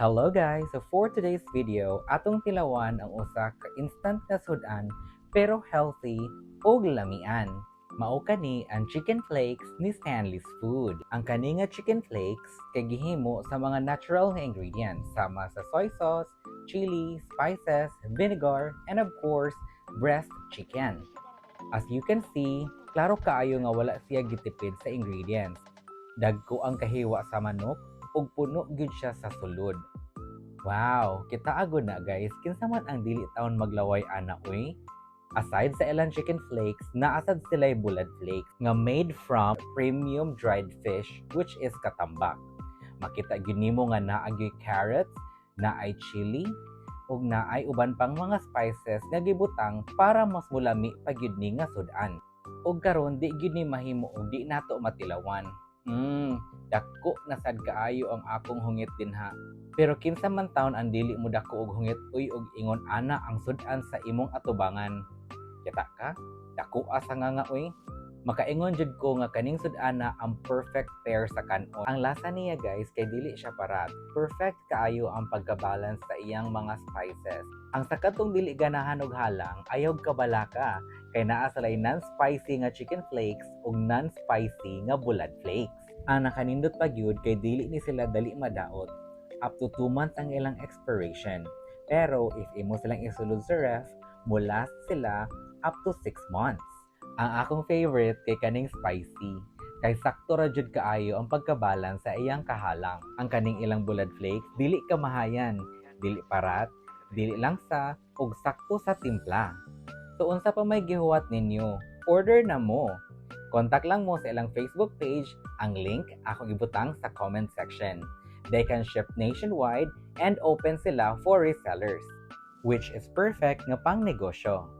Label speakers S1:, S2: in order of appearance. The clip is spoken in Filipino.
S1: Hello guys! So for today's video, atong tilawan ang usa ka instant na pero healthy ug lamian. Mao kani ang chicken flakes ni Stanley's Food. Ang kani nga chicken flakes kay gihimo sa mga natural nga ingredients sama sa soy sauce, chili, spices, vinegar, and of course, breast chicken. As you can see, klaro kaayo nga wala siya gitipid sa ingredients. Dagko ang kahiwa sa manok ug puno gyud siya sa sulod. Wow, kita agod na guys, kinsa man ang dili taon maglaway ana uy. Aside sa ilang chicken flakes, naasad sila'y bulad flakes nga made from premium dried fish which is katambak. Makita gyud nimo nga naagyoy carrots, naay chili, ug naay uban pang mga spices nga gibutang para mas mulami pa gyud ni nga sudan. Ug karon di gyud ni mahimo ug di nato matilawan. Mm, dako na sad kaayo ang akong hungit din ha. Pero kinsa man taon ang dili mo dako og hungit uy og ingon ana ang sudan sa imong atubangan. Kita ka? Dako asa nga nga uy. Makaingon jud ko nga kaning sudana ang perfect pair sa kanon. Ang lasa niya guys kay dili siya parat. Perfect kaayo ang pagka-balance sa iyang mga spices. Ang sakatong dili ganahan og halang ayaw kabalaka kay naa salay non-spicy nga chicken flakes ug non-spicy nga bulad flakes. Ang nakanindot pa gyud kay dili ni sila dali madaot. Up to 2 months ang ilang expiration. Pero if imo silang isulod sa ref, mulast sila up to 6 months. Ang akong favorite kay kaning spicy. Kay sakto ra jud kaayo ang pagkabalance sa iyang kahalang. Ang kaning ilang bulad flakes dili kamahayan, dili parat, dili langsa ug sakto sa timpla. So unsa pa may gihuwat ninyo? Order na mo. Contact lang mo sa ilang Facebook page. Ang link akong ibutang sa comment section. They can ship nationwide and open sila for resellers, which is perfect nga pang negosyo.